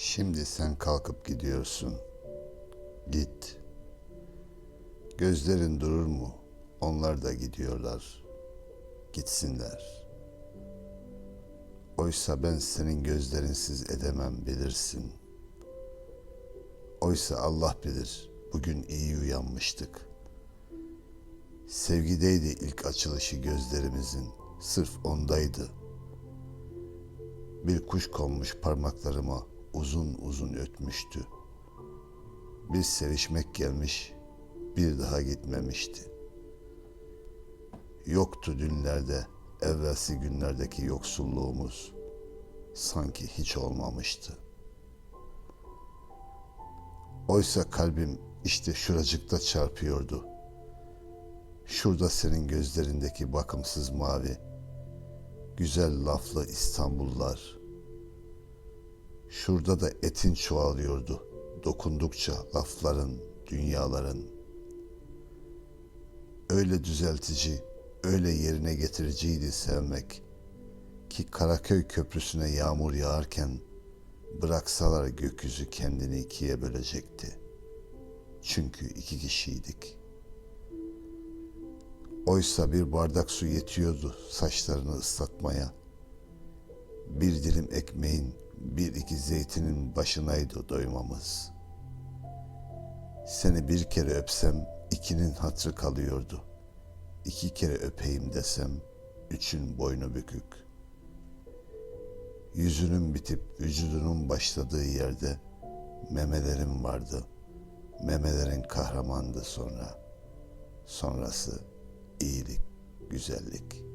Şimdi sen kalkıp gidiyorsun. Git. Gözlerin durur mu? Onlar da gidiyorlar. Gitsinler. Oysa ben senin gözlerinsiz edemem bilirsin. Oysa Allah bilir bugün iyi uyanmıştık. Sevgideydi ilk açılışı gözlerimizin. Sırf ondaydı. Bir kuş konmuş parmaklarıma uzun uzun ötmüştü. Bir sevişmek gelmiş, bir daha gitmemişti. Yoktu dünlerde, evvelsi günlerdeki yoksulluğumuz. Sanki hiç olmamıştı. Oysa kalbim işte şuracıkta çarpıyordu. Şurada senin gözlerindeki bakımsız mavi, güzel laflı İstanbullar. Şurada da etin çoğalıyordu. Dokundukça lafların, dünyaların. Öyle düzeltici, öyle yerine getiriciydi sevmek ki Karaköy Köprüsü'ne yağmur yağarken bıraksalar gökyüzü kendini ikiye bölecekti. Çünkü iki kişiydik. Oysa bir bardak su yetiyordu saçlarını ıslatmaya. Bir dilim ekmeğin, bir iki zeytinin başınaydı doymamız. Seni bir kere öpsem ikinin hatrı kalıyordu. İki kere öpeyim desem üçün boynu bükük. Yüzünün bitip vücudunun başladığı yerde memelerim vardı. Memelerin kahramandı sonra. Sonrası iyilik, güzellik.